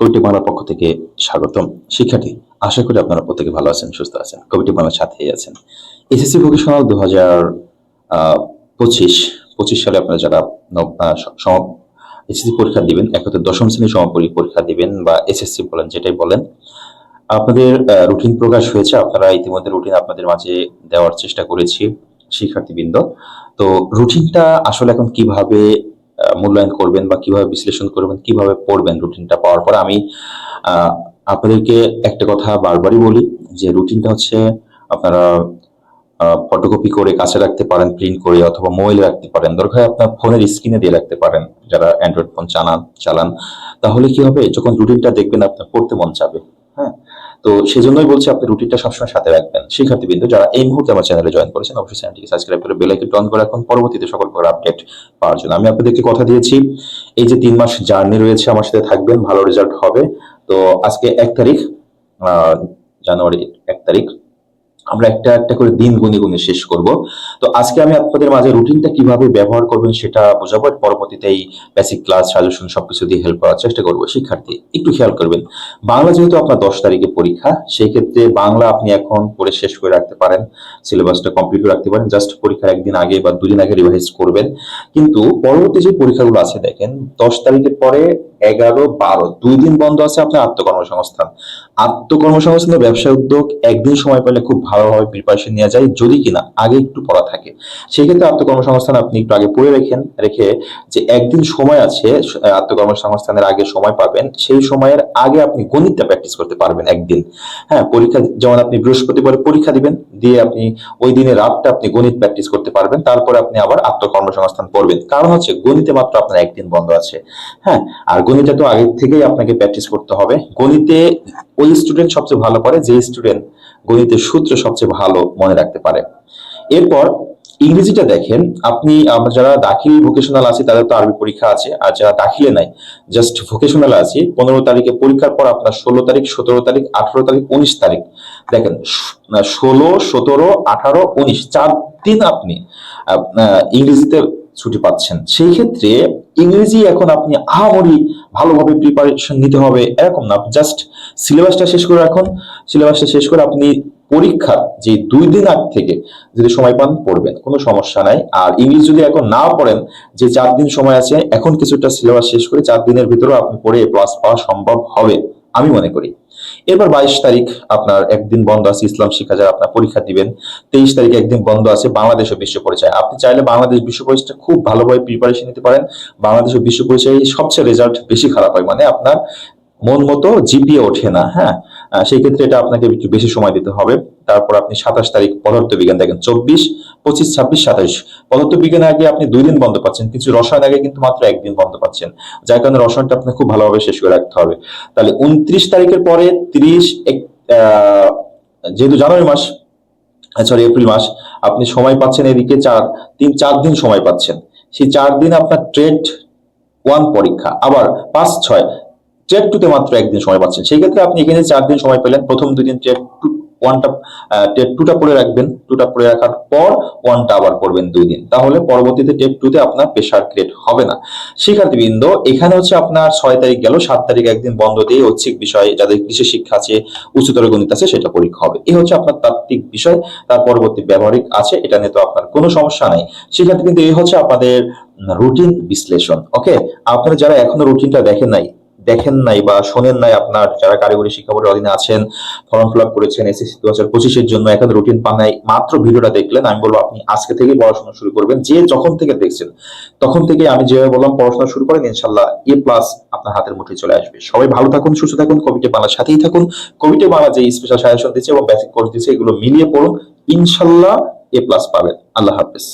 কবিটি বাংলার পক্ষ থেকে স্বাগতম। শিক্ষার্থী, আশা করি আপনারা প্রত্যেকে ভালো আছেন, সুস্থ আছেন। কবিটি বাংলার সাথেই আছেন। এসএসসি ভোকেশনাল দু হাজার পঁচিশ পঁচিশ সালে আপনারা যারা এসএসসি পরীক্ষা দিবেন একত্রে দশম শ্রেণির সমাপনী পরীক্ষা দিবেন বা এসএসসি বলেন, যেটাই বলেন, আপনাদের রুটিন প্রকাশ হয়েছে। আপনারা ইতিমধ্যে রুটিন আপনাদের মাঝে দেওয়ার চেষ্টা করেছি, শিক্ষার্থীবৃন্দ। তো রুটিনটা আসলে এখন কীভাবে মূল্যায়ন করবেন বা কীভাবে বিশ্লেষণ করবেন, কীভাবে পড়বেন রুটিনটা পাওয়ার পর আমি আপনাদেরকে একটা কথা বারবারই বলি যে রুটিনটা হচ্ছে আপনারা ফটোকপি করে কাছে রাখতে পারেন প্রিন্ট করে অথবা মোবাইলে রাখতে পারেন। দরকার আপনার ফোনের স্ক্রিনে দিয়ে রাখতে পারেন, যারা অ্যান্ড্রয়েড ফোন চালান চালান। তাহলে কি হবে? যখন রুটিনটা দেখবেন আপনার পড়তে মন চাবে হ্যাঁ? তো সেজন্যই বলছি আপনি রুটিনটা সবসময় সাথে রাখবেন। শিক্ষার্থীবৃন্দ যারা এই মুহূর্তে আমার চ্যানেলে জয়েন করেছেন, অবশ্যই চ্যানেলটিকে সাবস্ক্রাইব করে বেল আইকনটি অন করে রাখুন। পরবর্তীতে সকল প্রকার আপডেট পাওয়ার জন্য। আমি আপনাদেরকে কথা দিয়েছি, এই যে তিন মাস জার্নি রয়েছে, আমার সাথে থাকবেন, ভালো রেজাল্ট হবে। তো আজকে এক তারিখ জানুয়ারি এক তারিখ আমরা একটা একটা করে দিন গুনে গুনে শেষ করব। তো আজকে আমি আপনাদের মাঝে রুটিনটা কীভাবে ব্যবহার করবেন সেটা বোঝাবো। পরবর্তীতে এই বেসিক ক্লাস সাজেশন সবকিছু দিয়ে হেল্প করার চেষ্টা করব। শিক্ষার্থী, একটু খেয়াল করবেন, বাংলা যেহেতু আপনার দশ তারিখে পরীক্ষা, সেই ক্ষেত্রে বাংলা আপনি এখন পড়ে শেষ করে রাখতে পারেন সিলেবাসটা কমপ্লিট করে রাখতে পারেন। জাস্ট পরীক্ষার একদিন আগে বা দুদিন আগে রিভাইজ করবেন। কিন্তু পরবর্তী যে পরীক্ষাগুলো আছে, দেখেন, দশ তারিখের পরে এগারো, বারো, দুই দিন বন্ধ আছে আপনার আত্মকর্মসংস্থান। আত্মকর্মসংস্থান ব্যবসা উদ্যোগ একদিন সময় পেলে খুব ভালোভাবে প্রিপারেশন নেওয়া যায় যদি কিনা আগে একটু পড়া থাকে। সেক্ষেত্রে আত্মকর্মসংস্থান আপনি একটু আগে পড়ে রেখেন রেখে যে একদিন সময় আছে আত্মকর্মসংস্থানের আগে সময় পাবেন, সেই সময়ের আগে আপনি গণিতটা প্র্যাকটিস করতে পারবেন একদিন। হ্যাঁ পরীক্ষা, যেমন আপনি বৃহস্পতিবার পরীক্ষা দিবেন দিয়ে আপনি ওই দিনে রাতটা আপনি গণিত প্র্যাকটিস করতে পারবেন, তারপরে আপনি আবার আত্মকর্মসংস্থান পড়বেন। কারণ হচ্ছে গণিতে মাত্র আপনার একদিন বন্ধ আছে। হ্যাঁ আর গণিতে তো আগে থেকেই আপনাকে প্র্যাকটিস করতে হবে। গণিতে ওই স্টুডেন্ট সবচেয়ে ভালো পারে যে স্টুডেন্ট গণিতের সূত্র সবচেয়ে ভালো মনে রাখতে পারে। এরপর ইংরেজিটা দেখেন, আপনি, আমরা যারা দাখিল ভোকেশনাল আছে, তাদের তো আরবি পরীক্ষা আছে, আর যারা দাখিলে নাই জাস্ট ভোকেশনাল আছে, পনেরো তারিখে পরীক্ষার পর আপনার ষোলো তারিখ, সতেরো তারিখ, আঠারো তারিখ, উনিশ তারিখ। দেখেন ষোলো, সতেরো, আঠারো, উনিশ, চার দিন আপনি ইংরেজিতে ছুটি পাচ্ছেন। সেই ক্ষেত্রে ইংরেজি এখন আপনি আহামরি ভালোভাবে প্রিপারেশন নিতে হবে, এরকম না জাস্ট সিলেবাসটা শেষ করে রাখুন। সিলেবাসটা শেষ করে আপনি পরীক্ষার যে দুই দিন আগ থেকে যদি সময় পান, পড়বেন, কোনো সমস্যা নাই। আর ইংলিশ যদি এখন না পড়েন, যে চার দিন সময় আছে, এখন কিছুটা সিলেবাস শেষ করে চার দিনের ভিতরেও আপনি পড়ে প্লাস পাওয়া সম্ভব হবে, আমি মনে করি। এরপর বাইশ তারিখ আপনার একদিন বন্ধ আছে, ইসলাম শিক্ষা যারা আপনার পরীক্ষা দিবেন, তেইশ তারিখ একদিন বন্ধ আছে, বাংলাদেশ ও বিশ্ব পরিচয়। আপনি চাইলে বাংলাদেশ বিশ্ব পরিচয়টা খুব ভালোভাবে প্রিপারেশন নিতে পারেন। বাংলাদেশ ও বিশ্ব পরিচয় সবচেয়ে রেজাল্ট বেশি খারাপ হয় মানে আপনার মন মতো জিপিএ ওঠে না হ্যাঁ? সেই ক্ষেত্রে এটা আপনাকে একটু বেশি সময় দিতে হবে। তারপর আপনি সাতাশ তারিখ পদার্থ বিজ্ঞান দেখেন, চব্বিশ, পঁচিশ, ছাব্বিশ সাতাশ পদার্থ বিজ্ঞানে আগে আপনি দুই দিন বন্ধ পাচ্ছেন, কিছু রসায়ন আগে কিন্তু মাত্র একদিন বন্ধ পাচ্ছেন। যার কারণে রসায়নটা আপনাকে খুব ভালোভাবে শেষ করে রাখতে হবে। তাহলে উনত্রিশ তারিখের পরে তিরিশ যেহেতু জানুয়ারি মাস সরি এপ্রিল মাস, আপনি সময় পাচ্ছেন এদিকে চার, তিন, চার দিন সময় পাচ্ছেন। সেই চার দিন আপনার ট্রেড ওয়ান পরীক্ষা, আবার পাঁচ, ছয় ট্রেড টুতে মাত্র একদিন সময় পাচ্ছেন। সেই ক্ষেত্রে আপনি এখানে চার দিন সময় পেলেন। প্রথম দুই দিন ট্রেড টু ওয়ানটা টেপ টুটা পড়ে রাখবেন। টুটা পড়ে রাখার পর ওয়ানটা আবার পড়বেন দুই দিন। তাহলে পরবর্তীতে টেপ টুতে আপনার প্রেশার ক্রিয়েট হবে না। শিক্ষার্থীবৃন্দ, এখানে হচ্ছে আপনার ছয় তারিখ গেল। সাত তারিখ একদিন বন্ধ দিয়ে ঐচ্ছিক বিষয়, যাদের কৃষি শিক্ষা আছে, উচ্চতর গণিত আছে, সেটা পরীক্ষা হবে। এই হচ্ছে আপনার তাত্ত্বিক বিষয়। তার পরবর্তী ব্যবহারিক আছে, এটা নিয়ে তো আপনার কোনো সমস্যা নাই। শিক্ষার্থী কিন্তু এই হচ্ছে আপনাদের রুটিন বিশ্লেষণ ওকে আপনারা যারা এখনও রুটিনটা দেখেন নাই দেখেন নাই বা শোনেন নাই আপনার যারা কারিগরি শিক্ষা বোর্ডের অধীনে আছেন, ফর্ম ফিল আপ করেছেন এসএসসি দু হাজার পঁচিশের জন্য এখন রুটিন পান নাই মাত্র ভিডিওটা দেখলেন, আমি বলব আপনি আজকে থেকেই পড়াশোনা শুরু করবেন, যে যখন থেকে দেখছেন, তখন থেকে আমি যেভাবে বললাম পড়াশোনা শুরু করেন ইনশাল্লাহ এ প্লাস আপনার হাতের মুঠে চলে আসবে। সবাই ভালো থাকুন, সুস্থ থাকুন কবিটে বাংলার সাথেই থাকুন কবিটে বাংলা যে স্পেশাল সাজেশন দিচ্ছে এবং বেসিক কোর্স দিচ্ছে, এগুলো মিলিয়ে পড়ুন ইনশাল্লাহ এ প্লাস পাবেন। আল্লাহ হাফেজ।